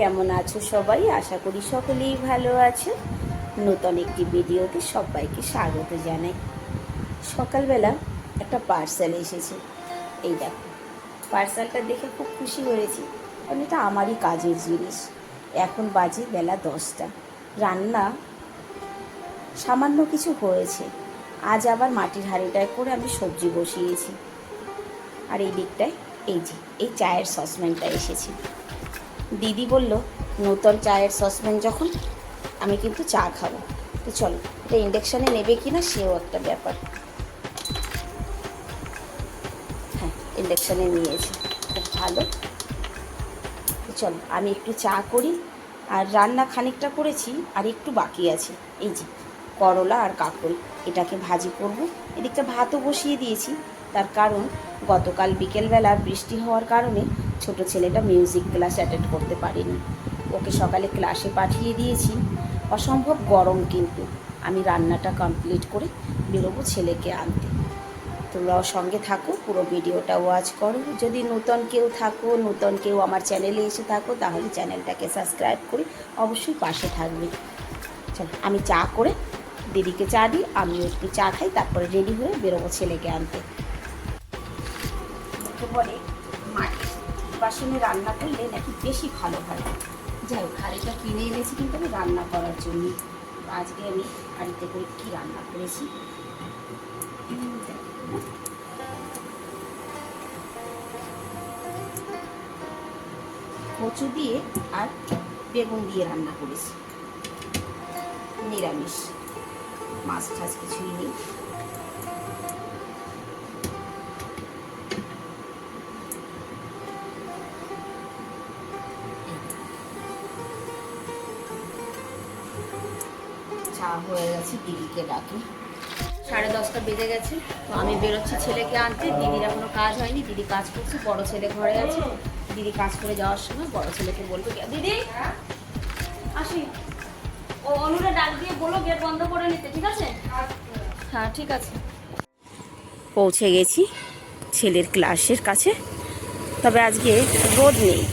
কেমন আছো সবাই? আশা করি সকলেই ভালো আছো। নতুন একটি ভিডিওতে সবাইকে স্বাগত জানাই। সকালবেলা একটা পার্সেল এসেছে। এই দেখো পার্সেলটা দেখে খুব খুশি হয়েছি। কারণ এটা আমারই কাজের জিনিস। এখন বাজে বেলা দশটা। রান্না সামান্য কিছু হয়েছে। আজ আবার মাটির হাঁড়িটায় করে আমি সবজি বসিয়েছি। আর এই দিকটায় এই যে, এই চায়ের সসম্যানটা এসেছে। দিদি বলল, নূতন চায়ের সসপ্যান যখন, আমি কিন্তু চা খাব। তো চলো, এটা ইন্ডাকশানে নেবে কি না, সেও একটা ব্যাপার। হ্যাঁ ইন্ডাকশানে নিয়েছে, খুব ভালো। তো চলো, আমি একটু চা করি, আর রান্না খানিকটা করেছি, আর একটু বাকি আছে। এই যে, করলা আর কাকরোল, এটাকে ভাজি করব। এদিকটা ভাতও বসিয়ে দিয়েছি। তার কারণ, গতকাল বিকেলবেলা বৃষ্টি হওয়ার কারণে ছোট ছেলেটা মিউজিক ক্লাস অ্যাটেন্ড করতে পারেনি। ওকে সকালে ক্লাসে পাঠিয়ে দিয়েছি। অসম্ভব গরম কিন্তু। আমি রান্নাটা কমপ্লিট করে বেরোবো ছেলেকে আনতে। তোমরাও সঙ্গে থাকো, পুরো ভিডিওটা ওয়াচ করো। যদি নূতন কেউ থাকো, নূতন কেউ আমার চ্যানেলে এসে থাকো, তাহলে চ্যানেলটাকে সাবস্ক্রাইব করে অবশ্যই পাশে থাকবে। চলো, আমি চা করে দিদিকে চা দিই, আমিও একটু চা খাই, তারপরে রেডি হয়ে বেরোবো ছেলেকে আনতে। মুখে বলে মাটির বাসনে রান্না করলে নাকি বেশি ভালো হয়? যাই হোক, হাঁড়িটা কিনে এনেছি কিন্তু আমি রান্না করার জন্য। আজকে আমি হাঁড়িতে করে কী রান্না করেছি? কচু দিয়ে আর বেগুন দিয়ে রান্না করেছি। নিরামিষ। মাছ টাছ কিছুই নেই। হয়ে গেছে দিদিকে ডাকি। সাড়ে দশটা বেজে গেছে, তো আমি বেরোচ্ছি ছেলেকে আনতে। দিদির এখনও কাজ হয়নি, দিদি কাজ করছে, বড় ছেলে ঘরে আছে। দিদি কাজ করে যাওয়ার সময় বড় ছেলেকে বলব, "কে- দিদি? আসি। ও অনুরে ডাক দিয়ে বলো গেট বন্ধ করে নিতে, ঠিক আছে? হ্যাঁ ঠিক আছে। পৌঁছে গেছি ছেলের ক্লাসের কাছে। তবে আজকে রোদ নেই,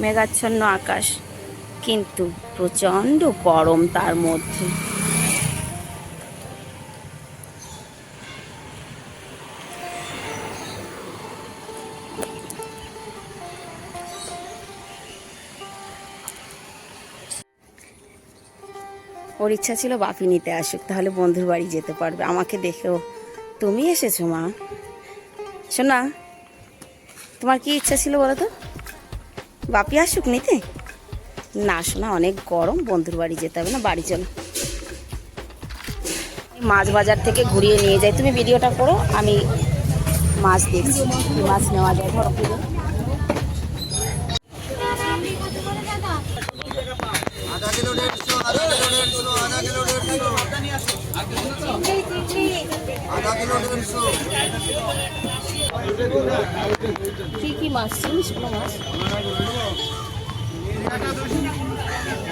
মেঘাচ্ছন্ন আকাশ, কিন্তু প্রচণ্ড গরম তার মধ্যে। ওর ইচ্ছা ছিল বাপি নিতে আসুক, তাহলে বন্ধুর বাড়ি যেতে পারবে। আমাকে দেখেও তুমি এসেছ, মা। শোনা, তোমার কি ইচ্ছা ছিল বলো তো? বাপি আসুক নিতে? না শোনা, অনেক গরম, বন্ধুর বাড়ি যেতে হবে না, বাড়ি চলো। মাছ বাজার থেকে ঘুরিয়ে নিয়ে যাই। তুমি ভিডিওটা করো, আমি মাছ দেখছি, মাছ নেওয়া যায়। ধরো। কি কি মাছ চিনিস কোনো মাছ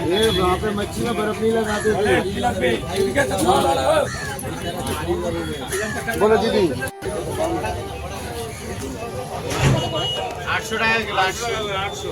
ये वहाँ पे मच्छी में बर्फ नहीं लगाते थे बोलो दीदी আটশো টাকা কিলো আটশো আটশো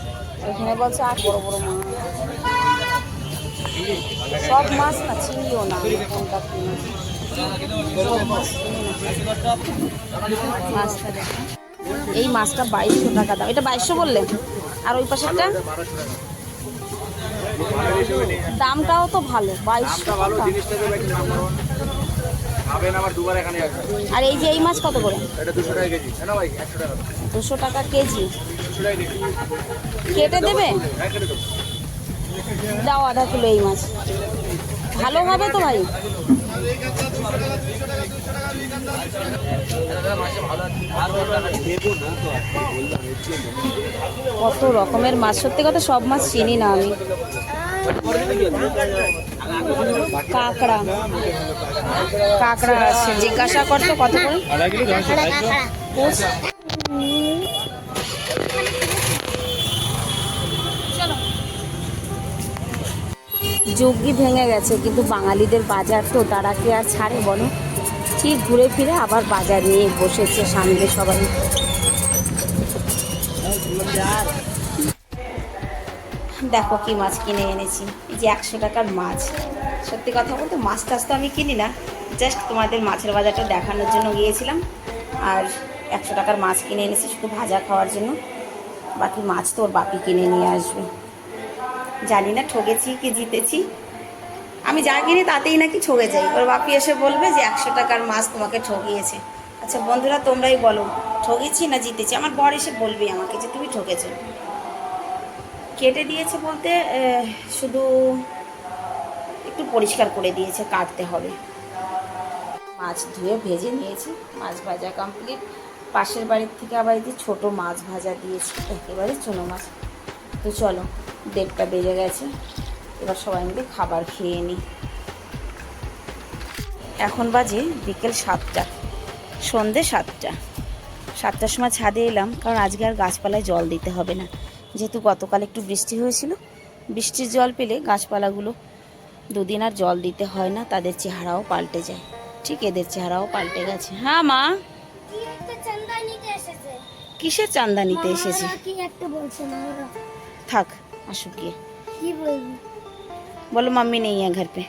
এখানে বলছে আর বড় বড় মাছ। সব মাছ না চিনিও না কোনটা। মাছটা দেখো। এই মাছটা বাইশশো টাকা দাম। এটা বাইশশো বললে? আর ওই পাশেরটা? দামটাও তো ভালো বাইশশো আর এই যে এই মাছ কত করে? দুশো টাকা কেজি। কেটে দেবে? দাও আধা কিলো এই মাছ। ভালো হবে তো ভাই? কত রকমের মাছ? সত্যি কথা সব মাছ চিনি না আমি। কাঁকড়া। কাঁকড়া আছে। জিজ্ঞাসা করতো কত করে যজ্ঞি ভেঙে গেছে, কিন্তু বাঙালিদের বাজার তো তারা কি আর ছাড়ে বলো? ঠিক ঘুরে ফিরে আবার বাজারে বসেছে সামনে সবাই। দেখো কি মাছ কিনে এনেছি, এই যে একশো টাকার মাছ। সত্যি কথা বলতে মাছ টাছ তো আমি কিনি না, জাস্ট তোমাদের মাছের বাজারটা দেখানোর জন্য গিয়েছিলাম। আর একশো টাকার মাছ কিনে এনেছি শুধু ভাজা খাওয়ার জন্য, বাকি মাছ তো ওর বাপি কিনে নিয়ে আসবে। জানি না ঠকেছি কি জিতেছি। আমি যা কিনি তাতেই নাকি ঠকে যাই। ওর বাপি এসে বলবে যে একশো টাকার মাছ তোমাকে ঠকিয়েছে আচ্ছা বন্ধুরা, তোমরাই বলো ঠকেছি না জিতেছি? আমার বর এসে বলবে আমাকে যে তুমি ঠকেছো কেটে দিয়েছে বলতে শুধু একটু পরিষ্কার করে দিয়েছে, কাটতে হবে। মাছ ধুয়ে ভেজে নিয়েছি, মাছ ভাজা কমপ্লিট পাশের বাড়ির থেকে আবার যে ছোটো মাছ ভাজা দিয়েছি, একেবারে চুনো মাছ। তো চলো দেড়টা বেজে গেছে। এবার সবাই মিলে খাবার খেয়ে নিই এখন বাজে বিকেল সাতটা সন্ধে সাতটা। সাতটার সময় ছাদে এলাম কারণ আজকে আর গাছপালায় জল দিতে হবে না। যেহেতু গতকাল একটু বৃষ্টি হয়েছিল বৃষ্টির জল পেলে গাছপালাগুলো দুদিন আর জল দিতে হয় না তাদের চেহারাও পাল্টে যায়। ঠিক এদের চেহারাও পাল্টে গেছে। হ্যাঁ মা? কিসের চান্দা নিতে এসেছে? থাক। আসুক গিয়ে কি বলবি बोलो मम्मी नहीं है घर पे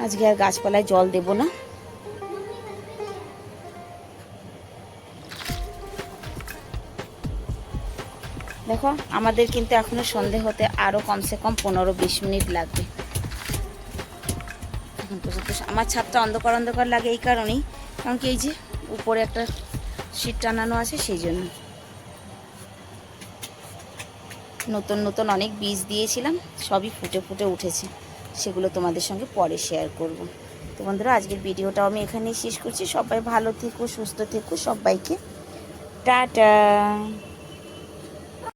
আজকে আর গাছপালায় জল দেব না দেখো আমাদের কিন্তু এখনো সন্ধে হতে আরো কমসে কম পনেরো বিশ মিনিট লাগবে এখন পর্যন্ত আমার ছাদটা অন্ধকার অন্ধকার লাগে এই কারণেই কারণ কি এই যে উপরে একটা শীত টানানো আছে, সেই জন্য। নতুন নতুন অনেক বীজ দিয়েছিলাম, সবই ফুটে ফুটে উঠেছে। সেগুলো তোমাদের সঙ্গে পরে শেয়ার করব। তো বন্ধুরা, আজকের ভিডিওটাও আমি এখানেই শেষ করছি। সবাই ভালো থেকো, সুস্থ থেকো, সবাইকে টাটা।